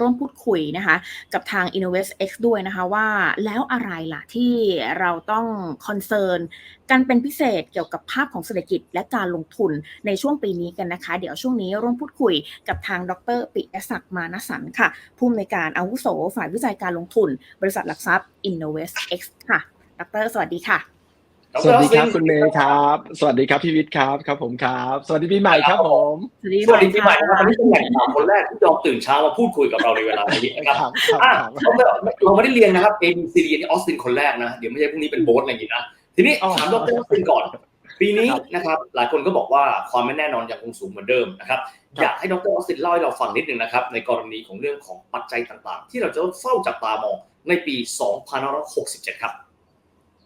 ร่วมพูดคุยนะคะกับทาง Innovest X ด้วยนะคะว่าแล้วอะไรล่ะที่เราต้องคอนเซิร์นกันเป็นพิเศษเกี่ยวกับภาพของเศรษฐกิจและการลงทุนในช่วงปีนี้กันนะคะ เดี๋ยวช่วงนี้ร่วมพูดคุยกับทางดรปิยศักดิ์มานสันค่ะผู้อำนวยการอาวุโสฝ่ายวิจัยการลงทุน บริษัทหลักทรัพย์ Innovest X ค่ะ ดร สวัสดีค่ะ สวัสดีครับคุณเมย์ครับ สวัสดีครับพี่วิทย์ครับครับผมครับ สวัสดีปีใหม่ครับผมสวัสดีสวัสดีปีใหม่ค่ะนะครับวันนี้เป็นแหล่งข่าวคนแรกที่ยอมตื่นเช้ามาพูดคุยกับเราในเวลานี้นะครับครับครับอะครับเราไม่เราไม่ได้เรียงนะครับ A B C D นี่ออสตินคนแรกนะเดี๋ยวไม่ใช่พรุ่งนี้เป็นโบ๊ทอะไรอย่างงี้นะทีนี้อ๋อถามดรออสตินก่อน ปีนี้ครับนะครับ หลายคนก็บอกว่าความไม่แน่นอนยังคงสูงเหมือนเดิมนะครับครับอยากให้ดรออสตินเล่าให้เราฟังนิดนึงนะครับในกรณีของเรื่องของปัจจัยต่างๆ ที่เราจะต้องเฝ้าจับตามองในปี 2567 ครับ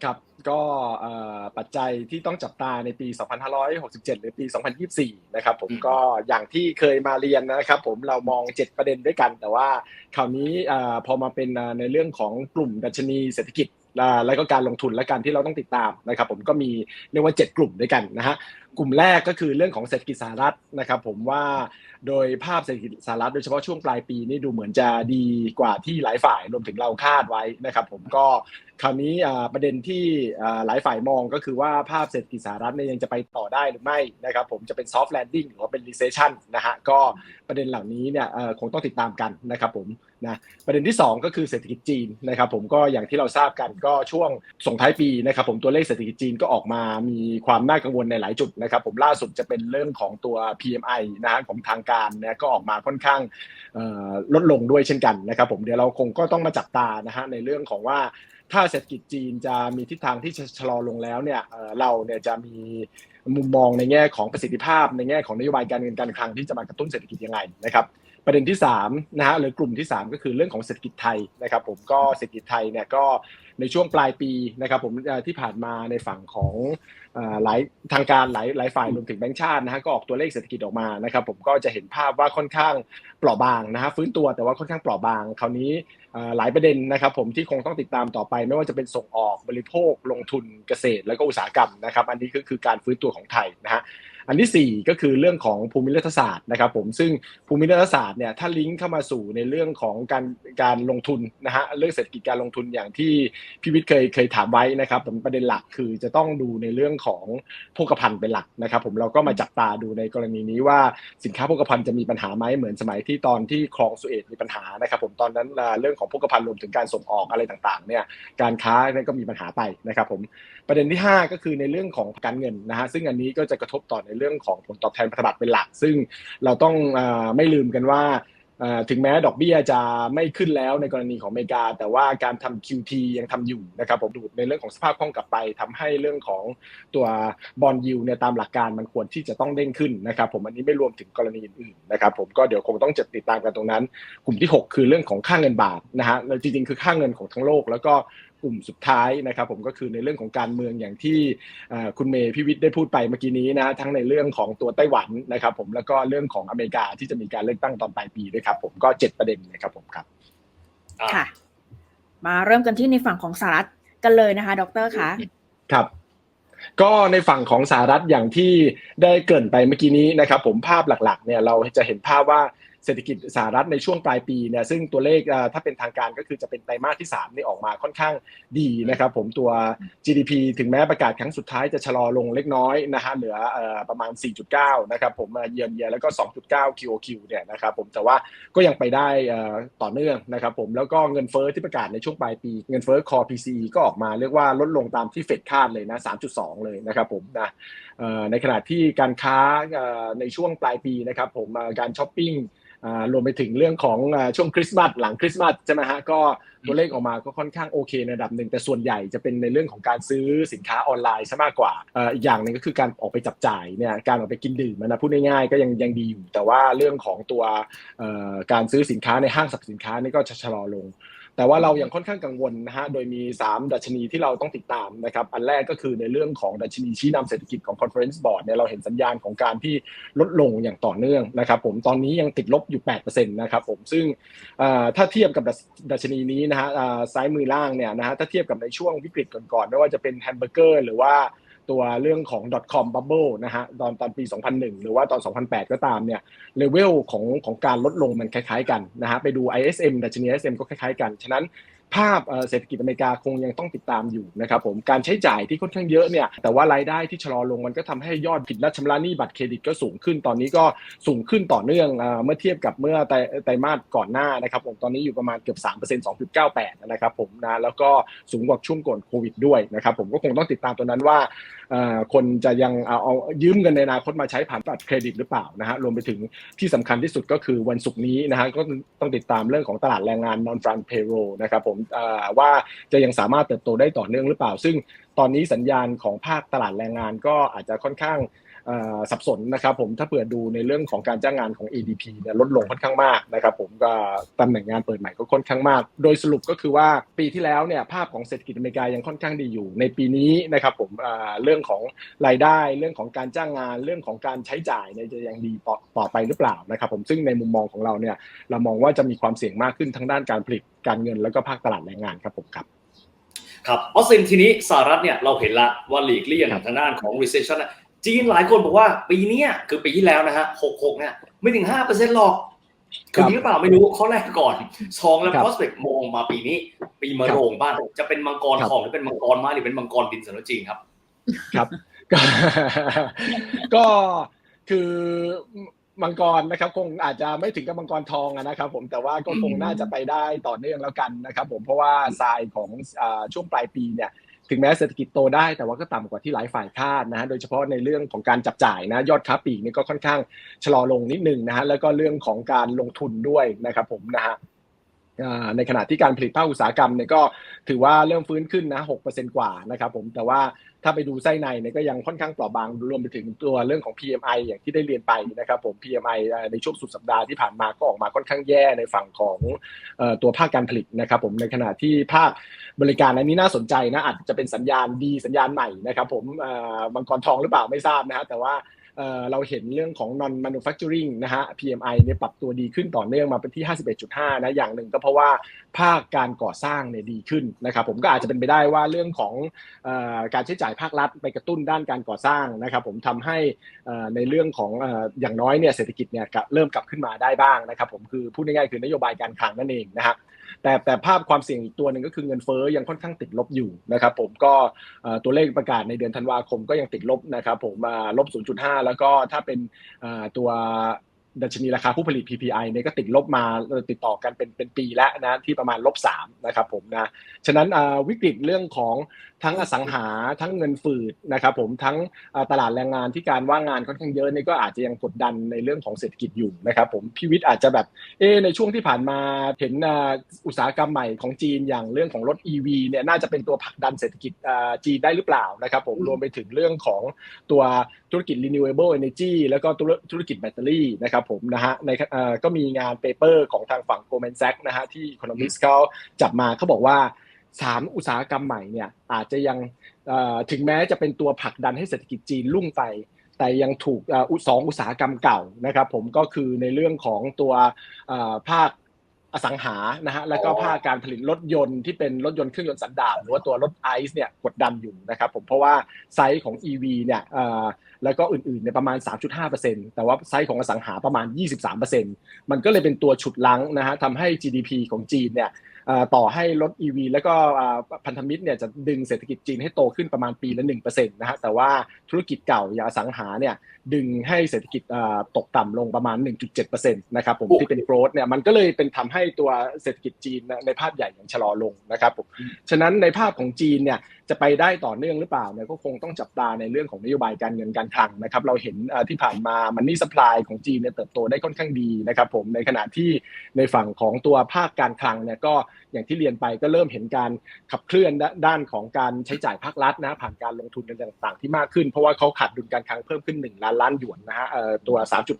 ครับก็เอ่อปัจจัยที่ต้องจับตาในปี 2567 หรือปี 2024 นะครับผมอืมก็อย่างที่เคยมาเรียนนะครับผมเรามอง 7 ประเด็นด้วยกัน แต่ว่าคราวนี้เอ่อพอมาเป็นเอ่อในเรื่องของกลุ่มดัชนีเศรษฐกิจอ่า แล้วก็การลงทุนและการที่เราต้องติดตามนะครับผมก็มีเรียกว่า 7 กลุ่มด้วยกันนะฮะกลุ่มแรกก็คือเรื่องของเศรษฐกิจสหรัฐนะครับผมว่าโดยภาพเศรษฐกิจสหรัฐโดยเฉพาะช่วงปลายปีนี่ดูเหมือนจะดีกว่าที่หลายฝ่ายรวมถึงเราคาดไว้นะครับผมก็คราวนี้ประเด็นที่หลายฝ่ายมองก็คือว่าภาพเศรษฐกิจสหรัฐเนี่ยยังจะไปต่อได้หรือไม่นะครับผมจะเป็น soft landing หรือว่าเป็น recession นะฮะก็ประเด็นเหล่านี้เนี่ยคงต้องติดตามกันนะครับผม นะประเด็นที่ 2 ก็คือเศรษฐกิจจีนนะครับผมก็อย่างที่เราทราบกันก็ช่วงส่งท้ายปีนะครับผมตัวเลขเศรษฐกิจจีนก็ออกมามีความน่ากังวลในหลายจุดนะครับผมล่าสุดจะเป็นเรื่องของตัว PMI นะฮะของทางการนี่ยก็ออกมาค่อนข้างลดลงด้วยเช่นกันนะครับผมเดี๋ยวเราคงก็ต้องมาจับตานะฮะในเรื่องของว่าถ้าเศรษฐกิจจีนจะมีทิศทางที่จะชะลอลงแล้วเนี่ยเราเนี่ยจะมีมุมมองในแง่ของประสิทธิภาพ ในแง่ของนโยบายการเงินการคลังที่จะมากระตุ้นเศรษฐกิจยังไงนะครับ ประเด็นที่3นะฮะหรือกลุ่มที่ 3 ก็คือเรื่องของเศรษฐกิจไทยนะครับ ผมก็เศรษฐกิจไทยเนี่ยก็ในช่วงปลายปีนะครับผมที่ผ่านมาในฝั่งของหลายทางการหลายหลายฝ่ายรวมถึงแบงก์ชาตินะฮะก็ออกตัวเลขเศรษฐกิจออกมานะครับ ผมก็จะเห็นภาพว่าค่อนข้างเปราะบางนะฮะฟื้นตัวแต่ว่าค่อนข้างเปราะบาง คราวนี้หลายประเด็นนะครับ ผมที่คงต้องติดตามต่อไป ไม่ว่าจะเป็นส่งออกบริโภค ลงทุนเกษตร แล้วก็อุตสาหกรรมนะครับ อันนี้ก็คือการฟื้นตัวของไทยนะฮะ อันที่ 4 ก็คือเรื่องของภูมิรัฐศาสตร์นะครับผมซึ่งภูมิรัฐศาสตร์เนี่ยถ้าลิงก์เข้ามาสู่ในเรื่องของการการลงทุนนะฮะเรื่องเศรษฐกิจการลงทุนอย่างที่พี่วิทย์เคยเคยถามไว้นะครับผมประเด็นหลักคือจะต้องดูในเรื่องของโภคภัณฑ์เป็นหลักนะครับผมเราก็มาจับตาดูในกรณีนี้ว่าสินค้าโภคภัณฑ์จะมีปัญหาไหมเหมือนสมัยที่ตอนที่คลองสุเอตมีปัญหานะครับผมตอนนั้นเรื่องของโภคภัณฑ์รวมถึงการส่งออกอะไรต่างๆเนี่ยการค้าเนี่ยก็มีปัญหาไปนะครับผมประเด็นที่ 5 ก็คือในเรื่องของการเงินนะฮะซึ่งอันนี้ก็จะกระทบต่อในเรื่องของผลตอบแทนพันธบัตรเป็นหลัก ซึ่งเราต้องอไม่ลืมกันว่าถึงแม้ดอกเบี้ยจะไม่ขึ้นแล้วในกรณีของอเมริกา แต่ว่าการทำ QT ยังทำอยู่นะครับผมดูในเรื่องของสภาพคล่องกลับไปทำให้เรื่องของตัวบอลยูเนี่ยตามหลักการมันควรที่จะต้องเด้งขึ้นนะครับผมอันนี้ไม่รวมถึงกรณีอื่นๆนะครับผมก็เดี๋ยวคงต้องจะติดตามกันตรงนั้น กลุ่มที่ 6 คือเรื่องของค่าเงินบาทนะฮะแล้วจริงๆ คือค่าเงินของทั้งโลก แล้วก็ กลุ่มสุดท้ายนะครับผมก็คือในเรื่องของการเมืองอย่างที่เอ่อคุณเมย์พิวิทย์ได้พูดไปเมื่อกี้นี้นะทั้งในเรื่องของตัวไต้หวันนะครับผมแล้วก็เรื่องของอเมริกาที่จะมีการเลือกตั้งตอนปลายปีด้วยครับผมก็ 7 ประเด็นนะครับผมครับอะค่ะ มาเริ่มกันที่ในฝั่งของสหรัฐกันเลยนะคะ ดรคะครับก็ในฝั่งของสหรัฐอย่างที่ได้เกริ่นไปเมื่อกี้นี้นะครับผมภาพหลักๆเนี่ยเราจะเห็นภาพว่า เศรษฐกิจสหรัฐในช่วงปลายปีเนี่ยซึ่งตัวเลขถ้าเป็นทางการก็คือจะเป็นไตรมาสที่3นี่ออกมาค่อนข้างดีนะครับผมตัว GDP ถึงแม้ประกาศครั้งสุดท้ายจะชะลอลงเล็กน้อยนะฮะเหลือประมาณ 4.9 นะครับผมเยือนเยียแล้วก็ 2.9 QOQ เนี่ยนะครับผมแต่ว่าก็ยังไปได้ต่อเนื่องนะครับผมแล้วก็เงินเฟ้อที่ประกาศในช่วงปลายปี เงินเฟ้อ core PCE ก็ออกมาเรียกว่าลดลงตามที่เฟดคาดเลยนะ 3.2 เลยนะครับผมนะในขณะที่การค้าในช่วงปลายปีนะครับผมการช้อปปิ้งรวมไปถึงเรื่องของอ่าช่วงคริสต์มาสหลังคริสต์มาสใช่ไหมฮะก็ตัวเลขออกมาก็ค่อนข้างโอเคในระดับหนึ่งแต่ส่วนใหญ่จะเป็นในเรื่องของการซื้อสินค้าออนไลน์ซะมากกว่าเอ่ออีกอย่างหนึ่งก็คือการออกไปจับจ่ายเนี่ยการออกไปกินดื่มนะพูดง่ายๆก็ยังยังดีอยู่ แต่ว่าเรื่องของตัวเอ่อการซื้อสินค้าในห้างสรรพสินค้านี่ก็จะชะลอลง แต่ว่าเรายังค่อนข้างกังวลนะฮะโดยมี 3 ดัชนีที่เราต้องติดตามนะครับอันแรกก็คือในเรื่องของดัชนีชี้นำเศรษฐกิจของ Conference Board เนี่ยเราเห็นสัญญาณของการที่ลดลงอย่างต่อเนื่องนะครับผมตอนนี้ยังติดลบอยู่8%นะครับผมซึ่งอ่าถ้าเทียบกับดัชดัชนีนี้นะฮะอ่าซ้ายมือล่างเนี่ยนะฮะถ้าเทียบกับในช่วงวิกฤตก่อนๆไม่ว่าจะเป็นแฮมเบอร์เกอร์หรือว่า ตัวเรื่องของ .com bubble นะฮะตอนตอนปี 2001 หรือว่าตอน 2008 ก็ตามเนี่ยเลเวลของของการลดลงมันคล้ายๆกันนะฮะไปดู ISM ดัชนี ISM ก็คล้ายๆกัน ฉะนั้น ภาพเศรษฐกิจอเมริกาคงยังต้องติดตามอยู่นะครับผมการใช้จ่ายที่ค่อนข้างเยอะเนี่ยแต่ว่ารายได้ที่ชะลอลงมันก็ทำให้ยอดผิดนัดชำระหนี้บัตรเครดิตก็สูงขึ้นตอนนี้ก็สูงขึ้นต่อเนื่องเมื่อเทียบกับเมื่อไตรมาสก่อนหน้านะครับผมตอนนี้อยู่ประมาณเกือบ3% 2.98นะครับผมนะแล้วก็สูงกว่าช่วงก่อนโควิดด้วยนะครับผมก็คงต้องติดตามตัวนั้นว่าคนจะยังเอายืมเงินในอนาคตมาใช้ผ่านบัตรเครดิตหรือเปล่านะฮะรวมไปถึงที่สำคัญที่สุดก็คือวันศุกร์นี้นะฮะก็ต้องติดตามเรื่องของตลาดแรงงาน non farm payroll นะครับผมว่าจะยังสามารถเติบโตได้ต่อเนื่องหรือเปล่า ซึ่ง ตอนนี้สัญญาณของภาคตลาดแรงงานก็อาจจะค่อนข้างสับสนนะครับผมถ้าเปิดดูในเรื่องของการจ้างงานของ ADP เนี่ยลดลงค่อนข้างมากนะครับผมก็ตำแหน่งงานเปิดใหม่ก็ค่อนข้างมาก โดยสรุปก็คือว่าปีที่แล้วเนี่ยภาพของเศรษฐกิจอเมริกายังค่อนข้างดีอยู่ ในปีนี้นะครับผมเอ่อเรื่องของรายได้เรื่องของการจ้างงานเรื่องของการใช้จ่ายเนี่ยจะยังดีต่อต่อไปหรือเปล่านะครับผมซึ่งในมุมมองของเราเนี่ยเรามองว่าจะมีความเสี่ยงมากขึ้นทั้งด้านการผลิตการเงินแล้วก็ภาคตลาดแรงงานครับผมครับ ครับออสซินทีนี้สหรัฐเนี่ยเราเห็นละว่าหลีกเลี่ยงครับทางด้านของ recession น่ะจีนหลายคนบอกว่าปีเนี้ยคือปีที่แล้วนะฮะ66เนี่ยไม่ถึง5%หรอกคือจริงหรือเปล่าไม่รู้ข้อแรกก่อนสองแล้วครับ prospect มองมาปีนี้ ปีมะโรงบ้านจะเป็นมังกรครับทองหรือเป็นมังกรไม้หรือเป็นมังกรดินสำหรับจีนครับ ครับ ก็ก็คือ มังกรนะครับคงอาจจะไม่ถึงกับมังกรทองนะครับผมแต่ว่าก็คงน่าจะไปได้ต่อเนื่องแล้วกันนะครับผมเพราะว่าทรายของช่วงปลายปีเนี่ยถึงแม้เศรษฐกิจโตได้แต่ว่าก็ต่ำกว่าที่หลายฝ่ายคาดนะฮะโดยเฉพาะในเรื่องของการจับจ่ายนะยอดค้าปลีกนี่ก็ค่อนข้างชะลอลงนิดนึงนะฮะแล้วก็เรื่องของการลงทุนด้วยนะครับผมนะฮะในขณะที่การผลิตภาคอุตสาหกรรมเนี่ยก็ถือว่าเริ่มฟื้นขึ้นนะ6%กว่านะครับผมแต่ว่า ถ้าไปดูไส้ในเนี่ยก็ยังค่อนข้างเปราะบางรวมไปถึงตัวเรื่องของ PMI อย่างที่ได้เรียนไปนะครับผม PMI ในช่วงสุดสัปดาห์ที่ผ่านมาก็ออกมาค่อนข้างแย่ในฝั่งของตัวภาคการผลิตนะครับผมในขณะที่ภาคบริการอันนี้น่าสนใจนะอาจจะเป็นสัญญาณดีสัญญาณใหม่นะครับผมเอ่อมังกรทองหรือเปล่าไม่ทราบนะฮะแต่ว่า เราเห็นเรื่องของ non manufacturing นะฮะ PMI เนี่ยปรับตัวดีขึ้นต่อเนื่องมาเป็นที่ 51.5 นะอย่างหนึ่งก็เพราะว่าภาคการก่อสร้างเนี่ยดีขึ้นนะครับผมก็อาจจะเป็นไปได้ว่าเรื่องของอการใช้จ่ายภาครัฐไปกระตุ้นด้านการก่อสร้างนะครับผมทำให้ในเรื่องของออย่างน้อยเนี่ยเศรษฐกิจเนี่ยเริ่มกลับขึ้นมาได้บ้างนะครับผมคือพูดง่ายๆคือนโยบายการคลังนั่นเองนะฮะ แต่แต่ภาพความเสี่ยงอีกตัวหนึ่งก็คือเงินเฟ้อยังค่อนข้างติดลบอยู่นะครับผมก็ตัวเลขประกาศในเดือนธันวาคมก็ยังติดลบนะครับผมอ่าลบ 0.5 แล้วก็ถ้าเป็นตัว ดัชนีราคาผู้ผลิต PPI เนี่ยก็ติดลบมาเอ่อติดต่อกันเป็นเป็นปีแล้วนะที่ประมาณลบ3นะครับผมนะฉะนั้นวิกฤตเรื่องของทั้งอสังหาทั้งเงินฝืดนะครับผมทั้งตลาดแรงงานที่การว่างงานค่อนข้างเยอะนี่ก็อาจจะยังกดดันในเรื่องของเศรษฐกิจอยู่นะครับผมพีวิทย์อาจจะแบบเอในช่วงที่ผ่านมาเห็นอุตสาหกรรมใหม่ของจีนอย่างเรื่องของรถ EV เนี่ยน่าจะเป็นตัวผลักดันเศรษฐกิจจีนได้หรือเปล่านะครับผมรวมไปถึงเรื่องของตัวธุรกิจ renewable energy แล้วก็ธุรธุรกิจแบตเตอรี่นะครับผมนะฮะในอ่าก็มีงานเปเปอร์ของทางฝั่ง Goldman Sachs นะฮะที่ Economist เขาจับมาเขาบอกว่าสามอุตสาหกรรมใหม่เนี่ยอาจจะยังเอ่อถึงแม้จะเป็นตัวผลักดันให้เศรษฐกิจจีนรุ่งไป แต่ยังถูกเอ่ออุสองอุตสาหกรรมเก่านะครับผมก็คือในเรื่องของตัวเอ่อภาค อสังหานะฮะแล้วก็อ๋อภาคการผลิตรถยนต์ที่เป็นรถยนต์เครื่องยนต์สันดาปหรือว่าตัวรถไอซ์เนี่ยกดดันอยู่นะครับผมเพราะว่าไซส์ของ EV เนี่ยเอ่อแล้วก็อื่นๆเนี่ยประมาณ 3.5%แต่ว่าไซส์ของอสังหาประมาณ 23%มันก็เลยเป็นตัวฉุดลังนะฮะทำให้ GDP ของจีนเนี่ยเอ่อ ต่อให้รถ EV แล้วก็อ่าพันธมิตรเนี่ยจะดึงเศรษฐกิจจีนให้โตขึ้นประมาณปีละ1%นะฮะแต่ว่าธุรกิจเก่าอย่างอสังหาเนี่ยดึงให้เศรษฐกิจอ่าตกต่ำลงประมาณ 1.7%นะครับผมโอ้ที่เป็นโกรดเนี่ยมันก็เลยเป็นทำให้ตัวเศรษฐกิจจีนในภาพใหญ่อย่างชะลอลงนะครับผมฉะนั้นในภาพของจีนเนี่ย จะไปได้ต่อเนื่องหรือเปล่าเนี่ยก็คงต้องจับตาในเรื่องของนโยบายการเงินการคลังนะครับ เราเห็นที่ผ่านมามันนี่สป라이ของจีนเนี่ยเติบโตได้ค่อนข้างดีนะครับ ผมในขณะที่ในฝั่งของตัวภาคการคลังเนี่ยก็อย่างที่เรียนไปก็เริ่มเห็นการขับเคลื่อนด้านของการใช้จ่ายภาครัฐนะผ่านการลงทุนต่างๆ ที่มากขึ้น เพราะว่าเขาขาดดุลการคลังเพิ่มขึ้น 1 ล้านล้านหยวนนะฮะเอ่อตัว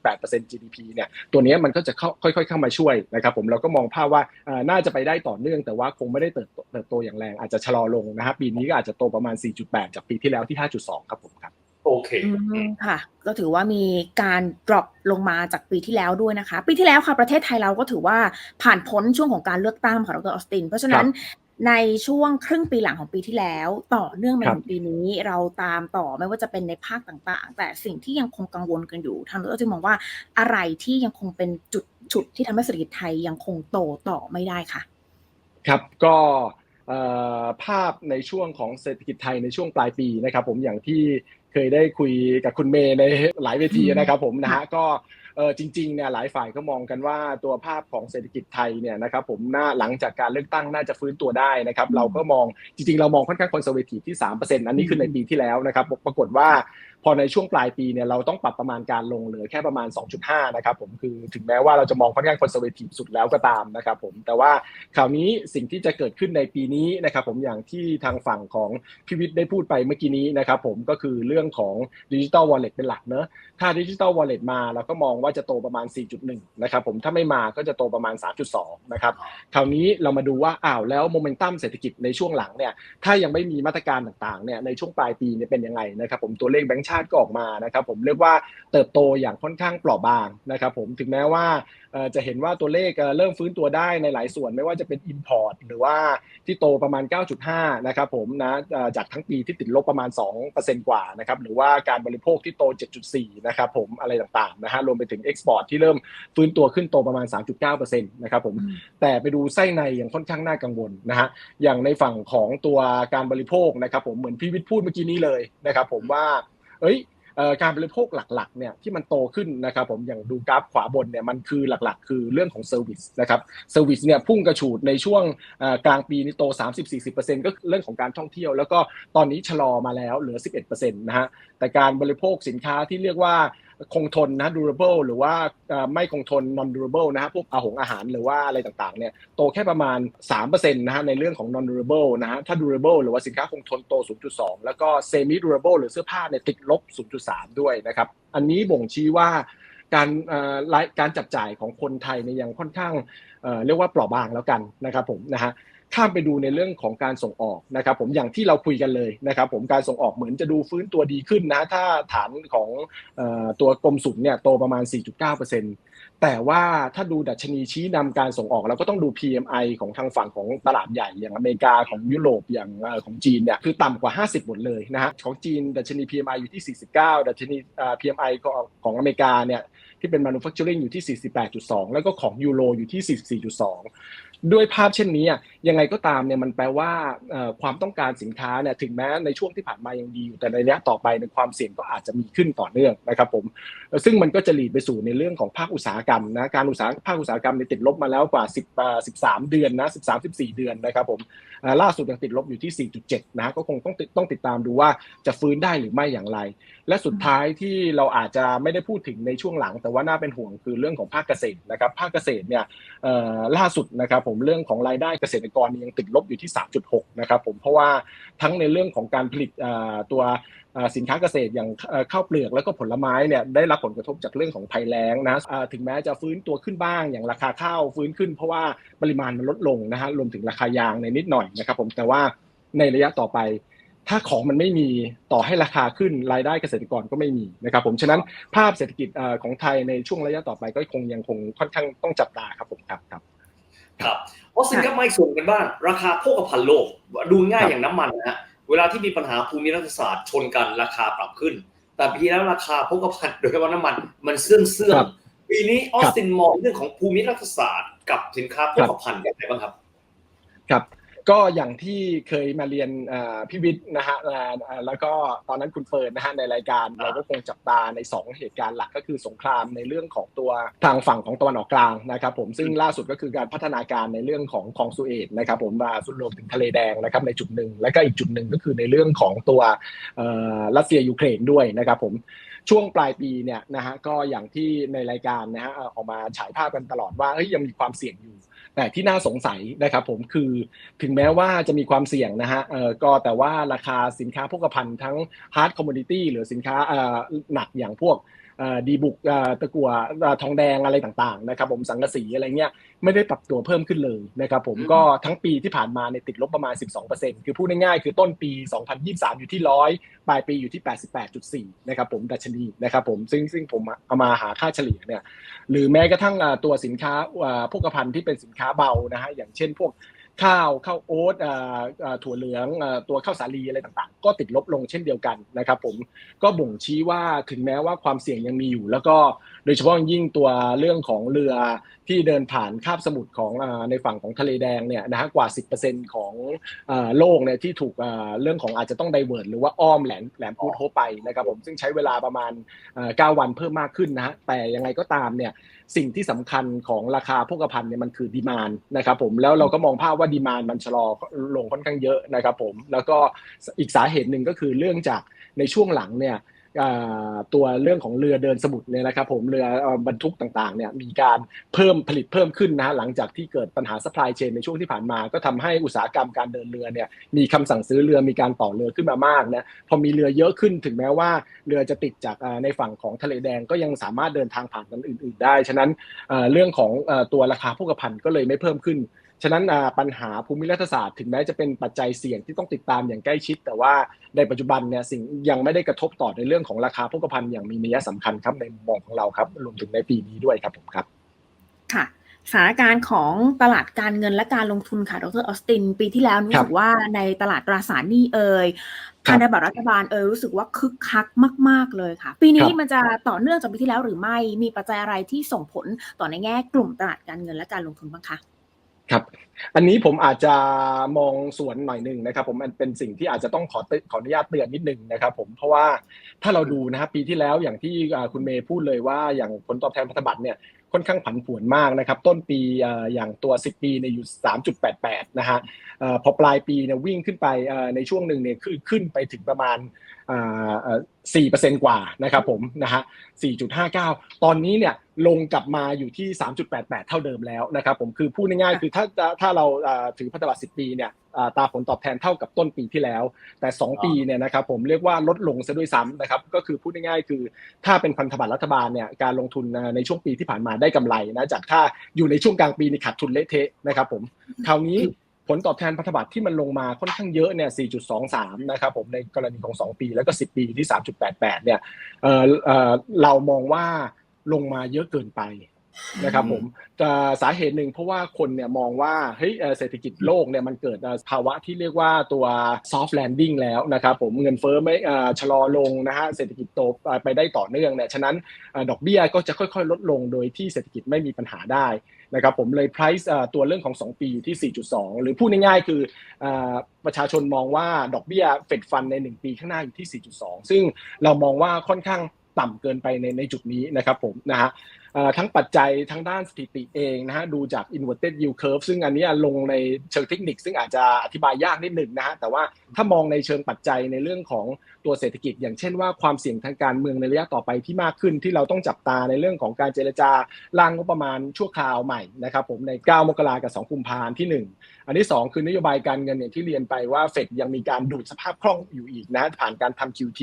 3.8% GDP เนี่ยตัวนี้มันก็จะค่อยๆเข้ามาช่วยนะครับ ผมเราก็มองภาพว่าน่าจะไปได้ต่อเนื่องแต่ว่าคงไม่ได้เติบโตเติบโตอย่างแรงอาจจะชะลอลงนะฮะปีนี้ก็อาจจะโตประมาณ 4.8 จากปีที่แล้วที่ 5.2 ครับผมครับโอเคอืมค่ะ ก็ถือว่ามีการ drop ลงมาจากปีที่แล้วด้วยนะคะ ปีที่แล้วค่ะประเทศไทยเราก็ถือว่าผ่านพ้นช่วงของการเลือกตั้งค่ะดรออสติน เพราะฉะนั้นในช่วงครึ่งปีหลังของปีที่แล้ว ต่อเนื่องมาครับถึงปีนี้เราตามต่อไม่ว่าจะเป็นในภาคต่างๆ แต่สิ่งที่ยังคงกังวลกันอยู่ ทางเราจะมองว่าอะไรที่ยังคงเป็นจุดฉุดที่ทำให้เศรษฐกิจไทยยังคงโตต่อไม่ได้ค่ะ ครับก็เอ่อ ภาพในช่วงของเศรษฐกิจไทยในช่วงปลายปีนะครับ ผมอย่างที่เคยได้คุยกับคุณเมย์ในหลายเวทีนะครับผมนะฮะก็เออจริงๆเนี่ยหลายฝ่ายก็มองกันว่าตัวภาพของเศรษฐกิจไทยเนี่ยนะครับผมน่าหลังจากการเลือกตั้งน่าจะฟื้นตัวได้นะครับเราก็มองจริงๆ เรามองค่อนข้างคอนเซอร์เวทีฟที่3%อันนี้คือในปีที่แล้วนะครับปรากฏว่าพอในช่วงปลายปีเนี่ยเราต้องปรับประมาณการลงเหลือแค่ประมาณ 2.5 นะครับผมคือถึงแม้ว่าเราจะมองค่อนข้างคอนเซอร์เวทีฟสุดแล้วก็ตามนะครับผมแต่ว่าคราวนี้สิ่งที่จะเกิดขึ้นในปีนี้นะครับผมอย่างที่ทางฝั่งของพิวิทย์ได้พูดไปเมื่อกี้นี้นะครับผมก็คือเรื่องของดิจิตอลวอลเล็ตเป็นหลักเนอะถ้าดิจิตอลวอลเล็ตมาเราก็มองว่าจะโตประมาณ 4.1 นะครับผมถ้าไม่มาก็จะโตประมาณ 3.2 นะครับคราวนี้เรามาดูว่าอ้าวแล้วโมเมนตัมเศรษฐกิจในช่วงหลังเนี่ยถ้ายังไม่มีมาตรการต่างๆเนี่ยในช่วงปลายปีเนี่ยเป็นยังไงนะครับผมตัวเลขแบงก์ชาติก็ออกมานะครับผมเรียกว่าเติบโตอย่างค่อนข้างเปราะบางนะครับผมถึงแม้ว่าจะเห็นว่าตัวเลขเริ่มฟื้นตัวได้ในหลายส่วนไม่ว่าจะเป็น Import หรือว่าที่โตประมาณ 9.5 นะครับผมนะจากทั้งปีที่ติดลบประมาณ 2%กว่านะครับหรือว่าการบริโภคที่โต 7.4 นะครับผมอะไรต่างๆนะฮะรวมไปถึง Export ที่เริ่มฟื้นตัวขึ้นโตประมาณ 3.9%นะครับผมแต่ไปดูไส้ในยังค่อนข้างน่ากังวลนะฮะอย่างในฝั่งของตัวการบริโภคนะครับผมเหมือนพี่วิทย์พูดเมื่อกี้นี้เลยนะครับผมว่า เอ้ยการบริโภคหลักๆเนี่ยที่มันโตขึ้นนะครับผมอย่างดูกราฟขวาบนเนี่ยมันคือหลักๆ คือเรื่องของเซอร์วิสนะครับเซอร์วิสเนี่ยพุ่งกระฉูดในช่วงกลางปีนี้โต 30-40%ก็คือเรื่องของการท่องเที่ยว แล้วก็ตอนนี้ชะลอมาแล้วเหลือ 11%นะฮะแต่การบริโภคสินค้าที่เรียกว่า คงทนนะ durable หรือว่าไม่คงทน non durable นะฮะพวกอาหงอาหารหรือว่าอะไรต่างๆเนี่ยโตแค่ประมาณ3%นะฮะในเรื่องของ non durable นะฮะถ้า durable หรือว่าสินค้าคงทนโต 0.2 แล้วก็ semi durable หรือเสื้อผ้าเนี่ยติดลบ 0.3 ด้วยนะครับ อันนี้บ่งชี้ว่า การไล่การจับจ่ายของคนไทยเนี่ยยังค่อนข้างเรียกว่าเปราะบางแล้วกันนะครับผมนะฮะข้ามไปดูในเรื่องของการส่งออกนะครับ ผมอย่างที่เราคุยกันเลยนะครับ ผมการส่งออกเหมือนจะดูฟื้นตัวดีขึ้นนะ ถ้าฐานของตัวกรมสุนเนี่ยโตประมาณ 4.9% แต่ว่าถ้าดูดัชนีชี้นำการส่งออกเราก็ต้องดู PMI ของทางฝั่งของตลาดใหญ่อย่างอเมริกาของยุโรปอย่างของจีนเนี่ยคือต่ำกว่า 50 หมดเลยนะฮะของจีนดัชนี PMI อยู่ที่ 49 ดัชนี PMI ของของอเมริกาเนี่ยที่เป็น manufacturing อยู่ที่ 48.2 แล้วก็ของยูโรอยู่ที่ 44.2 ด้วยภาพเช่นนี้ยังไงก็ตามเนี่ยมันแปลว่าความต้องการสินค้าเนี่ยถึงแม้ในช่วงที่ผ่านมายังดีอยู่แต่ในระยะต่อไปในความเสี่ยงก็อาจจะมีขึ้นต่อเนื่องนะครับผมซึ่งมันก็จะหลีดไปสู่ในเรื่องของภาคอุตสาหกรรมนะการอุตสาหภาคอุตสาหกรรมเนี่ยติดลบมาแล้วกว่า10อ่า13 เดือนนะ13 14 เดือนนะครับผมล่าสุดยังติดลบอยู่ที่ 4.7นะฮะก็คงต้องต้องติดตามดูว่าจะฟื้นได้หรือไม่อย่างไร และสุดท้ายที่เราอาจจะไม่ได้พูดถึงในช่วงหลัง แต่ว่าน่าเป็นห่วงคือเรื่องของภาคเกษตรนะครับภาคเกษตรเนี่ยล่าสุดนะครับผมเรื่องของรายได้เกษตรกรยังติดลบอยู่ที่ 3.6 นะครับผมเพราะว่าทั้งในเรื่องของการผลิตตัวสินค้าเกษตรอย่างข้าวเปลือกแล้วก็ผลไม้เนี่ยได้รับผลกระทบจากเรื่องของภัยแล้งนะถึงแม้จะฟื้นตัวขึ้นบ้างอย่างราคาข้าวฟื้นขึ้น เพราะว่าปริมาณมันลดลงนะฮะรวมถึงราคายางในนิดหน่อยนะครับผมแต่ว่าในระยะต่อไป ถ้าของมันไม่มีต่อให้ราคาขึ้นรายได้เกษตรกรก็ไม่มีนะครับผมฉะนั้นภาพเศรษฐกิจของไทยในช่วงระยะต่อไปก็คงยังคงค่อนข้างต้องจับตาครับผมครับครับ ครับเพราะสินค้าไม่ส่วนกันบ้างราคาโภคภัณฑ์โลกดูง่ายอย่างน้ำมันนะฮะเวลาที่มีปัญหาภูมิรัฐศาสตร์ชนกันราคาปรับขึ้น แต่ปีที่แล้วราคาโภคภัณฑ์โดยเฉพาะน้ำมันมันเสื่อมเสื่อครัมบปีนี้ออสตินมองเรื่องของภูมิรัฐศาสตร์กับสินค้าโภคภัณฑ์อย่างไรบ้างครับ ครับ ก็อย่างที่เคยมาเรียนเอ่อพี่วิทย์นะฮะเอ่อเอ่อแล้วก็ตอนนั้นคุณเฟิร์นนะฮะในรายการครับเราก็คงจับตาใน 2 เหตุการณ์หลักก็คือสงครามในเรื่องของตัวทางฝั่งของตะวันออกกลางนะครับผมซึ่งล่าสุดก็คือการพัฒนาการในเรื่องของคลองสุเอตนะครับผมมาสุดรวมถึงทะเลแดงนะครับในจุดหนึ่งแล้วก็อีกจุดหนึ่งก็คือในเรื่องของตัวเอ่อรัสเซียยูเครนด้วยนะครับผมช่วงปลายปีเนี่ยนะฮะก็อย่างที่ในรายการนะฮะเอาออกมาฉายภาพกันตลอดว่าเฮ้ยยังมีความเสี่ยงอยู่ แต่ที่น่าสงสัยนะครับผมคือถึงแม้ว่าจะมีความเสี่ยงนะฮะเออก็แต่ว่าราคาสินค้าโภคภัณฑ์ทั้งฮาร์ดคอมม o ดิตี้หรือสินค้าเอ่อหนักอย่างพวกดีบุกตะกัวทองแดงอะไรต่างๆนะครับผมสังกะสีอะไรเงี้ยไม่ได้ปรับตัวเพิ่มขึ้นเลยนะครับผมก็ทั้งปีที่ผ่านมาเนี่ยติดลบประมาณ 12%คือพูดง่ายๆคือต้นปี 2023 อยู่ที่ร้อยปลายปีอยู่ที่ 88.4 นะครับผมดัชนีนะครับผมซึ่งซึ่งผมเอามาหาค่าเฉลี่ยเนี่ยหรือแม้กระทั่งตัวสินค้าอ่าพวกภัณฑ์ที่เป็นสินค้าเบานะฮะอย่างเช่นพวก ข้าวข้าวโอ๊ตอ่อเอ่อถั่วเหลืองอ่อตัวข้าวสาลีอะไรต่างๆ ก็ติดลบลงเช่นเดียวกันนะครับผมก็บ่งชี้ว่าถึงแม้ว่าความเสี่ยงยังมีอยู่ แล้วก็โดยเฉพาะยิ่งตัวเรื่องของเรือที่เดินผ่านคาบสมุทรของอในฝั่งของทะเลแดงเนี่ยนะฮะกว่า 10%ของเอ่อโลกเนี่ยที่ถูกเรื่องของอาจจะต้องไดเวิร์ดหรือว่าอ้อมแหลมแหลมพูดโฮไปนะครับผมซึ่งใช้เวลาประมาณเอ่อ9วันเพิ่มมากขึ้นนะฮะแต่ยังไงก็ตามเนี่ยสิ่งที่สำคัญของราคาโภคภัณฑ์เนี่ยมันคือดีมานนะครับผมแล้วเราก็มองภาพว่าดีมานมันชะลอลงค่อนข้างเยอะนะครับผมแล้วก็อีกสาเหตุหนึ่งก็คือเรื่องจากในช่วงหลังเนี่ยตัวเรื่องของเรือเดินสมุทรเนี่ยนะครับผมเรือบรรทุกต่างๆเนี่ยมีการเพิ่มผลิตเพิ่มขึ้นนะฮะหลังจากที่เกิดปัญหา supply chain ในช่วงที่ผ่านมาก็ทำให้อุตสาหกรรมการเดินเรือเนี่ยมีคำสั่งซื้อเรือมีการต่อเรือขึ้นมามากนะพอมีเรือเยอะขึ้นถึงแม้ว่าเรือจะติดจากในฝั่งของทะเลแดงก็ยังสามารถเดินทางผ่านกันอื่น ๆ ได้ฉะนั้นเรื่องของตัวราคาโภคภัณฑ์ก็เลยไม่เพิ่มขึ้น ฉะนั้นอ่าปัญหาภูมิรัฐศาสตร์ถึงแม้จะเป็นปัจจัยเสี่ยงที่ต้องติดตามอย่างใกล้ชิด แต่ว่าในปัจจุบันเนี่ยสิ่งยังไม่ได้กระทบต่อในเรื่องของราคาโภคภัณฑ์อย่างมีนัยสำคัญครับในมุมมองของเราครับรวมถึงในปีนี้ด้วยครับผมครับค่ะสถานการณ์ของตลาดการเงินและการลงทุนค่ะ ดรออสติน ปีที่แล้วรู้สึกว่าในตลาดตราสารหนี้เอ่ยครับพันธบัตรรัฐบาลเอ่ยรู้สึกว่าคึกคักมาก ๆ เลยค่ะ ปีนี้ครับมันจะต่อเนื่องจากปีที่แล้วหรือไม่ มีปัจจัยอะไรที่ส่งผลต่อในแง่กลุ่มตลาดการเงินและการลงทุนบ้างคะ ครับ อันนี้ผมอาจจะมองสวนหน่อยหนึ่งนะครับ ผมมันเป็นสิ่งที่อาจจะต้องขอตือนขออนุญาตเตือนนิดนึงนะครับ ผมเพราะว่าถ้าเราดูนะครับปีที่แล้วอย่างที่คุณเมย์พูดเลยว่าอย่างผลตอบแทนพันธบัตรเนี่ยค่อนข้างผันผวนมากนะครับ ต้นปีอย่างตัว 10 ปีเนี่ยอยู่ 3.88 นะฮะพอปลายปีเนี่ยวิ่งขึ้นไปในช่วงหนึ่งเนี่ยคือขึ้นไปถึงประมาณ อ่าเอ่อ4%กว่านะครับผมนะฮะ4.59ตอนนี้เนี่ยลงกลับมาอยู่ที่3.88เท่าเดิมแล้วนะครับผมคือพูดง่ายๆคือถ้าถ้าเราอ่าถือพันธบัตร10ปีเนี่ยอ่าตราผลตอบแทนเท่ากับต้นปีที่แล้ว แต่ 2 ปีเนี่ยนะครับผมเรียกว่าลดลงซะด้วยซ้ำนะครับก็คือพูดง่ายๆคือ ถ้าเป็นพันธบัตรรัฐบาลเนี่ยการลงทุนอ่าในช่วงปีที่ผ่านมาได้กำไรนะจากถ้าอยู่ในช่วงกลางปีนี่ขาดทุนเละเทะนะครับผมคราวนี้ ผลตอบแทนพันธบัตรที่มันลงมาค่อนข้างเยอะเนี่ย 4.23 นะครับผมในกรณีของ 2 ปีแล้วก็ 10 ปีที่ 3.88 เนี่ยเอ่อเอ่อเรามองว่าลงมาเยอะเกินไปนะครับผมจะสาเหตุหนึ่งเพราะว่าคนเนี่ยมองว่าเฮ้ยเอ่อเศรษฐกิจโลกเนี่ยมันเกิดเอ่อภาวะที่เรียกว่าตัว soft landing แล้วนะครับผมเงินเฟ้อไม่เอ่อชะลอลงนะฮะเศรษฐกิจโตไปได้ต่อเนื่องเนี่ยฉะนั้นเอ่อดอกเบี้ยก็จะค่อยๆ ลดลงโดยที่เศรษฐกิจไม่มีปัญหาได้ นะครับผมเลย price ตัวเรื่องของ 2 ปีอยู่ที่ 4.2 หรือพูดง่ายๆ คือประชาชนมองว่าดอกเบี้ยเฟดฟันใน 1 ปีข้างหน้าอยู่ที่ 4.2 ซึ่งเรามองว่าค่อนข้างต่ำเกินไปในในจุดนี้นะครับผมนะฮะทั้งปัจจัยทั้งด้านสถิติเองนะฮะดูจาก inverted yield curve ซึ่งอันนี้ลงในเชิงเทคนิค ซึ่งอาจจะอธิบายยากนิดหนึ่งนะฮะแต่ว่าถ้ามองในเชิงปัจจัยในเรื่องของตัวเศรษฐกิจ อย่างเช่นว่าความเสี่ยงทางการเมืองในระยะต่อไปที่มากขึ้นที่เราต้องจับตาในเรื่องของการเจรจาร่างงบประมาณชั่วคราวใหม่นะครับผมใน 9 มกรากับ 2 กุมภาพันธ์ที่ 1 อันที่ 2 คือนโยบายการเงินอย่างที่เรียนไปว่าเฟดยังมีการดูดสภาพคล่องอยู่อีกนะผ่านการทำ QT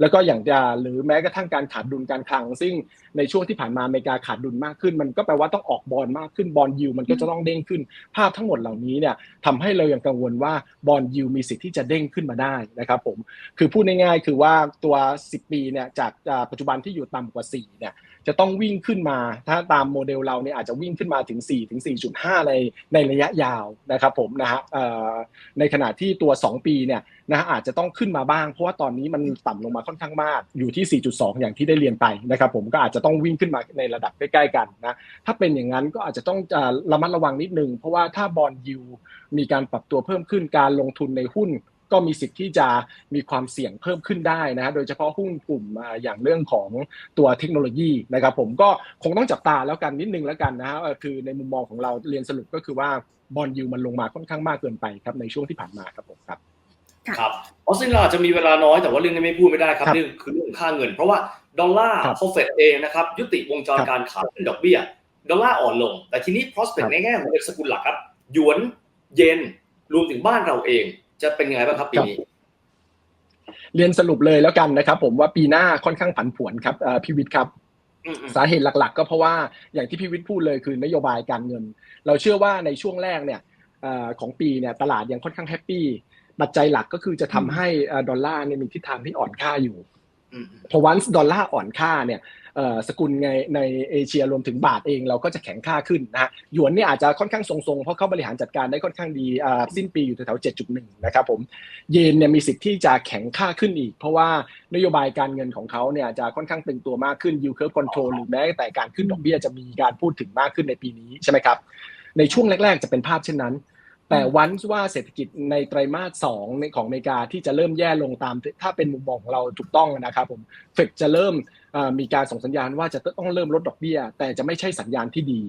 แล้วก็อย่างจะหรือแม้กระทั่งการขาดดุลการคลังซึ่ง ในช่วงที่ผ่านมาอเมริกาขาดดุลมากขึ้น มันก็แปลว่าต้องออกบอลมากขึ้นบอลยูมันก็จะต้องเด้งขึ้น ภาพทั้งหมดเหล่านี้เนี่ยทำให้เรายังกังวลว่าบอลยูมีสิทธิ์ที่จะเด้งขึ้นมาได้นะครับผมคือพูดง่ายๆคือว่าตัว 10 ปีเนี่ยจากปัจจุบันที่อยู่ต่ำกว่า4เนี่ยจะต้องวิ่งขึ้นมา ถ้าตามโมเดลเราเนี่ยอาจจะวิ่งขึ้นมาถึง4ถึง4.5 ในในระยะยาวนะครับผมนะฮะในขณะที่ตัว 2 ปีเนี่ยนะฮะอาจจะต้องขึ้นมาบ้าง เพราะว่าตอนนี้มันต่ำลงมาค่อนข้างมากอยู่ที่ 4.2 อย่างที่ได้เรียนไปนะครับผมก็อาจจะต้องวิ่งขึ้นมาในระดับใกล้ๆกันนะถ้าเป็นอย่างนั้นก็อาจจะต้องเอ่อระมัดระวังนิดนึง เพราะว่าถ้าบอลยูมีการปรับตัวเพิ่มขึ้นการลงทุนในหุ้นก็มีสิทธิ์ที่จะมีความเสี่ยงเพิ่มขึ้นได้นะฮะโดยเฉพาะหุ้นกลุ่มอ่าอย่างเรื่องของตัวเทคโนโลยีนะครับผมก็คงต้องจับตาแล้วกันนิดนึงแล้วกันนะฮะเอ่อคือในมุมมองของเราเรียนสรุปก็คือว่าบอลยูมันลงมาค่อนข้างมากเกินไปครับในช่วงที่ผ่านมาครับผมครับครับออสซินเราอาจจะมีเวลาน้อยแต่ว่าเรื่องนี้ไม่พูดไม่ได้ครับครับเรื่องคือเรื่องค่าเงิน เพราะว่า ดอลลาร์ครับพอเฟดเองนะครับยุติวงจรครับการขาขึ้นดอกเบี้ยดอลลาร์อ่อนลง แต่ทีนี้ prospect ครับในแง่ของเงินสกุลหลักครับหยวนเยนรวมถึงบ้านเราเอง จะเป็นยังไงบ้างครับปีนี้เรียนสรุปเลยแล้วกันนะครับ ผมว่าปีหน้าค่อนข้างผันผวนครับเอ่อพี่วิทย์ครับอืมอืมสาเหตุหลัก ๆ ก็เพราะว่าอย่างที่พี่วิทย์พูดเลยคือนโยบายการเงิน เราเชื่อว่าในช่วงแรกเนี่ยเอ่อของปีเนี่ยตลาดยังค่อนข้างแฮปปี้ปัจจัยหลักก็คือจะทำให้เอ่อดอลลาร์เนี่ยมีทิศทางที่อ่อนค่าอยู่อืมอืม พอวันดอลลาร์อ่อนค่าเนี่ยสกุลในในเอเชียรวมถึงบาทเองเราก็จะแข็งค่าขึ้นนะฮะหยวนเนี่ยอาจจะค่อนข้างทรงๆ เพราะเขาบริหารจัดการได้ค่อนข้างดีสิ้นปีอยู่แถวๆ7.1 นะครับผมเยนเนี่ยมีสิทธิ์ที่จะแข็งค่าขึ้นอีก เพราะว่านโยบายการเงินของเขาเนี่ยจะค่อนข้างเป็นตัวมากขึ้น yield curve control หรือแม้แต่การขึ้นดอกเบี้ยจะมีการพูดถึงมากขึ้นในปีนี้ใช่ไหมครับในช่วงแรก ๆ จะเป็นภาพเช่นนั้น แต่วันว่าเศรษฐกิจในไตรมาสสองในของอเมริกาที่จะเริ่มแย่ลงตาม ถ้าเป็นมุมมองของเราถูกต้องนะครับผมเฟดจะเริ่มมีการส่งสัญญาณว่าจะต้องเริ่มลดดอกเบี้ย แต่จะไม่ใช่สัญญาณที่ดี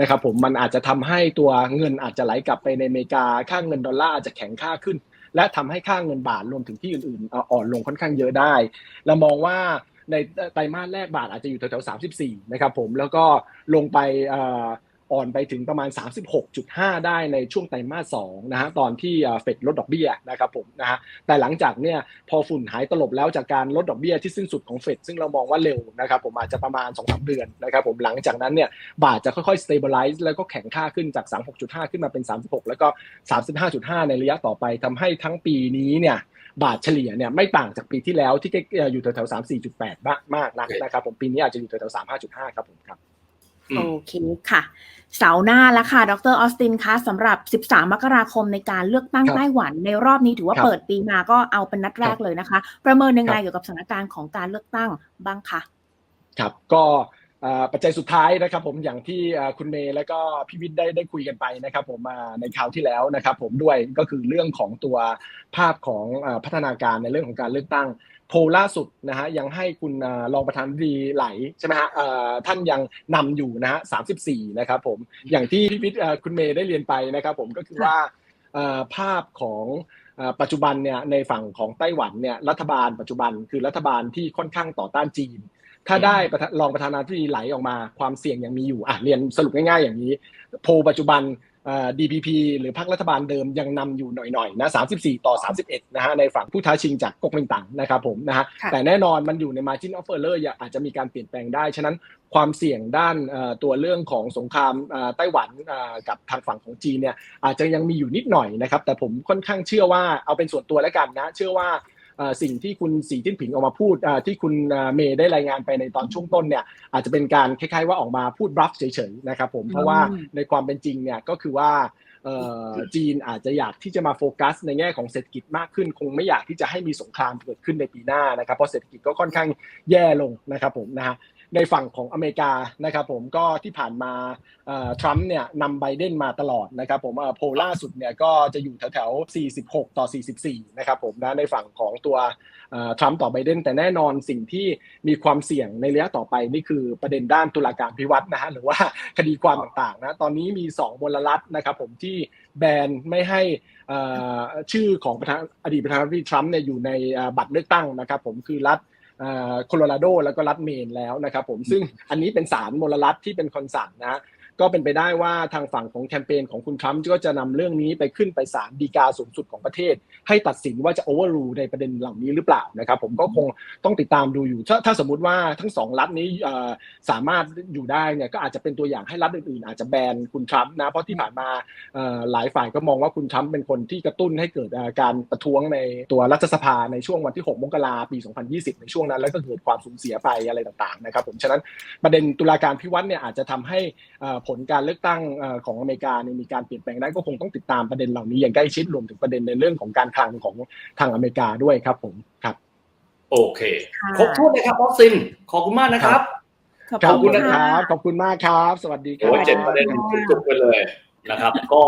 นะครับผมมันอาจจะทำให้ตัวเงินอาจจะไหลกลับไปในอเมริกาค่าเงินดอลลาร์อาจจะแข็งค่าขึ้น และทำให้ค่าเงินบาทรวมถึงที่อื่นๆอ่อนลงค่อนข้างเยอะได้เรามองว่าในไตรมาสแรกบาทอาจจะอยู่แถวๆ34นะครับผมแล้วก็ลงไป อ่อนไปถึงประมาณ 36.5 ได้ในช่วงไตรมาส2นะฮะตอนที่เฟดลดดอกเบี้ยนะครับผมนะฮะแต่หลังจากเนี่ยพอฝุ่นหายตลบแล้วจากการลดดอกเบี้ยที่สิ้นสุดของเฟดซึ่งเรามองว่าเร็วนะครับผมอาจจะประมาณ 2-3 เดือนนะครับผมหลังจากนั้นเนี่ยบาทจะค่อยๆ stabilize แล้วก็แข็งค่าขึ้นจาก 36.5 ขึ้นมาเป็น 36 แล้วก็ 35.5 ในระยะต่อไปทำให้ทั้งปีนี้เนี่ยบาทเฉลี่ยเนี่ยไม่ต่างจากปีที่แล้วที่อยู่แถวๆ34.8มากมากนักนะครับผมปีนี้อาจจะอยู่แถวๆ35.5 ครับผมครับอืม โอเคค่ะ เสาร์หน้าแล้วค่ะ ดรออสตินคะสำหรับ 13 มกราคมในการเลือกตั้งครับไต้หวันในรอบนี้ถือว่าครับเปิดปีมาก็เอาเป็นนัดแรกเลยนะคะ ประเมินยังไงครับเกี่ยวกับสถานการณ์ของการเลือกตั้งบ้างคะครับก็เอ่อปัจจัยสุดท้ายนะครับผมอย่างที่เอ่อคุณเมย์และก็พี่วิทย์ได้ได้คุยกันไปนะครับ ผมมาในคราวที่แล้วนะครับ ผมด้วยก็คือเรื่องของตัวภาพของเอ่อพัฒนาการในเรื่องของการเลือกตั้ง โพลล่าสุดนะฮะยังให้คุณเอ่อรองประธานาธิบดีไหลใช่ไหมฮะเอ่อท่านยังนำอยู่นะฮะ34นะครับผมอย่างที่พี่วิทย์เอ่อคุณเมย์ได้เรียนไปนะครับผมก็คือว่าเอ่อภาพของเอ่อปัจจุบันเนี่ยในฝั่งของไต้หวันเนี่ยรัฐบาลปัจจุบันคือรัฐบาลที่ค่อนข้างต่อต้านจีน ถ้าได้ประธานรองประธานาธิบดีไหลออกมาความเสี่ยงยังมีอยู่อะเรียนสรุปง่ายๆอย่างนี้ โพลปัจจุบันเอ่อ DPP หรือพรรครัฐบาลเดิมยังนำอยู่หน่อยๆนะ34 ต่อ 31นะฮะในฝั่งผู้ท้าชิงจากก๊กมินตั๋งนะครับผมนะฮะค่ะแต่แน่นอนมันอยู่ใน margin of error อย่าอาจจะมีการเปลี่ยนแปลงได้ ฉะนั้นความเสี่ยงด้านเอ่อตัวเรื่องของสงครามเอ่อไต้หวันเอ่อกับทางฝั่งของจีนเนี่ยอาจจะยังมีอยู่นิดหน่อยนะครับแต่ผมค่อนข้างเชื่อว่าเอาเป็นส่วนตัวแล้วกันนะเชื่อว่าเอ่อ สิ่งที่คุณสีจิ้นผิงออกมาพูดเอ่อที่คุณเอ่อเมย์ได้รายงานไปในตอนช่วงต้นเนี่ยอาจจะเป็นการคล้ายๆว่าออกมาพูดบลัฟเฉยๆนะครับผมเพราะว่าในความเป็นจริงเนี่ยก็คือว่าเอ่อจีนอาจจะอยากที่จะมาโฟกัส ในแง่ของเศรษฐกิจมากขึ้น คงไม่อยากที่จะให้มีสงครามเกิดขึ้นในปีหน้านะครับเพราะเศรษฐกิจก็ค่อนข้างแย่ลงนะครับผมนะฮะ ในฝั่งของอเมริกานะครับผมก็ที่ผ่านมาทรัมป์เนี่ยนำไบเดนมาตลอดนะครับผมโพล่าสุดเนี่ยก็จะอยู่แถวๆ 46 ต่อ 44 นะครับผมนะในฝั่งของตัวทรัมป์ต่อไบเดนแต่แน่นอนสิ่งที่มีความเสี่ยงในระยะต่อไปนี่คือประเด็นด้านตุลาการพิวัตรนะฮะหรือว่าคดีความต่างๆนะตอนนี้มี2มลรัฐนะครับผมที่แบนไม่ให้ชื่อของประธานอดีตประธานาธิบดีทรัมป์เนี่ยอยู่ในบัตรเลือกตั้งนะครับผมคือรัฐ โคโลราโดแล้วก็รัฐเมนแล้วนะครับผมซึ่งอันนี้เป็นสารมลรัฐที่เป็นคอนสั่งนะ ก็เป็นไปได้ว่าทางฝั่งของแคมเปญของคุณทรัมป์ก็จะนำเรื่องนี้ไปขึ้นไปศาลฎีกาสูงสุดของประเทศ ให้ตัดสินว่าจะโอเวอร์รูในประเด็นเหล่านี้หรือเปล่านะครับผมก็คงต้องติดตามดูอยู่ ถ้าถ้าสมมติว่าทั้งสองรัฐนี้สามารถอยู่ได้เนี่ยก็อาจจะเป็นตัวอย่างให้รัฐอื่นๆ อาจจะแบนคุณทรัมป์นะเพราะที่ผ่านมาหลายฝ่ายก็มองว่าคุณทรัมป์เป็นคนที่กระตุ้นให้เกิดการประท้วงในตัวรัฐสภาในช่วงวันที่ 6 มกราปี 2020 ในช่วงนั้น แล้วก็เกิดความสูญเสียไปอะไรต่างๆนะครับผมฉะนั้นประเด็นตุลาการพิวัตรเนี่ยอาจจะทำให้ผลการเลือกตั้งเอ่อของอเมริกาเนี่ยมีการเปลี่ยนแปลงได้ก็คงต้องติดตามประเด็นเหล่านี้อย่างใกล้ชิดรวมถึงประเด็นในเรื่องของการคลังของทางอเมริกาด้วยครับผมครับโอเคค่ะครบถ้วนเลยครับออสซินขอบคุณมากนะครับขอบขอบคุคุณณนะนะคครัรับบขอบคุณมากครับ สวัสดีครัโอ้บยเจ็ดประเด็นจุกๆไปเลยนะครับ ก็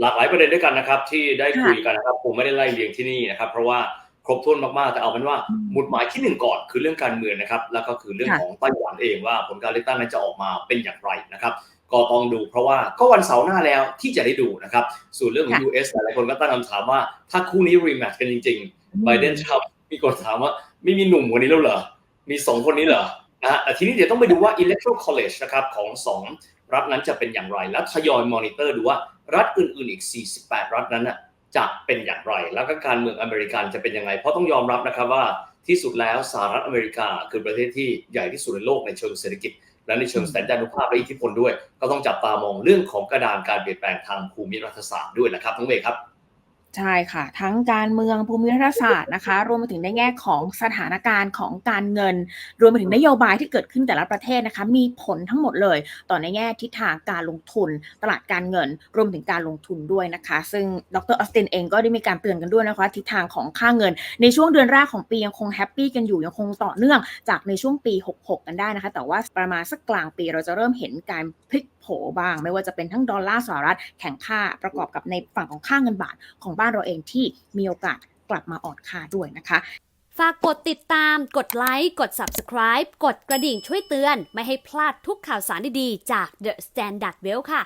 หลากหลายประเด็นด้วยกันนะครับ ที่ได้คุยกันนะครับผมไม่ได้ไล่เรียงที่นี่นะครับ เพราะว่าครบถ้วนมากๆแต่เอาเป็นว่าอืมหมุดหมายที่หนึ่งก่อนคือเรื่องการเมืองนะครับ แล้วก็คือเรื่องค่ะของไต้หวันเองว่าผลการเลือกตั้งนั้นจะออกมาเป็นอย่างไรนะครับ ก็ต้องดู เพราะว่าก็วันเสาร์หน้าแล้วที่จะได้ดูนะครับ ส่วนเรื่องของ US หลายๆคนก็ตั้งคำถามว่า ถ้าคู่นี้รีแมตช์กันจริงๆไบเดนทรัมป์มีคนถามว่าไม่มีหนุ่มคนนี้แล้วเหรอ มีสองคนนี้เหรอนะฮะแต่ทีนี้เดี๋ยวต้องไปดูว่า electoral college นะครับของสองรัฐนั้นจะเป็นอย่างไร แล้วทยอยมอนิเตอร์ดูว่ารัฐอื่นๆอีก 48 รัฐนั้นน่ะจะเป็นอย่างไร แล้วก็การเมืองอเมริกันจะเป็นยังไง เพราะต้องยอมรับนะครับว่าที่สุดแล้วสหรัฐอเมริกาคือประเทศที่ใหญ่ที่สุดในโลกในเชิงเศรษฐกิจ และในเชิงสัญญานุภาพและอิทธิพลด้วย ก็ต้องจับตามองเรื่องของกระดานการเปลี่ยนแปลงทางภูมิรัฐศาสตร์ด้วยนะครับทั้องเมย์ครับ ใช่ค่ะ ทั้งการเมืองภูมิรัฐศาสตร์นะคะ รวมไปถึงในแง่ของสถานการณ์ของการเงิน รวมไปถึงนโยบายที่เกิดขึ้นแต่ละประเทศนะคะ มีผลทั้งหมดเลยต่อในแง่ทิศทางการลงทุน ตลาดการเงิน รวมถึงการลงทุนด้วยนะคะ ซึ่งดรออสตินเองก็ได้มีการเตือนกันด้วยนะคะทิศทางของค่าเงิน ในช่วงเดือนแรกของปียังคงแฮปปี้กันอยู่ยังคงต่อเนื่องจากในช่วงปี 66 กันได้นะคะ แต่ว่าประมาณสักกลางปีเราจะเริ่มเห็นการพลิกโผบ้าง ไม่ว่าจะเป็นทั้งดอลลาร์สหรัฐแข่งค่าประกอบกับในฝั่งของค่าเงินบาทของบ้านเราเองที่มีโอกาสกลับมาอ่อนค่าด้วยนะคะฝากกดติดตาม กดไลค์ กด Subscribe กดกระดิ่งช่วยเตือน ไม่ให้พลาดทุกข่าวสารดี ๆ จาก The Standard Well ค่ะ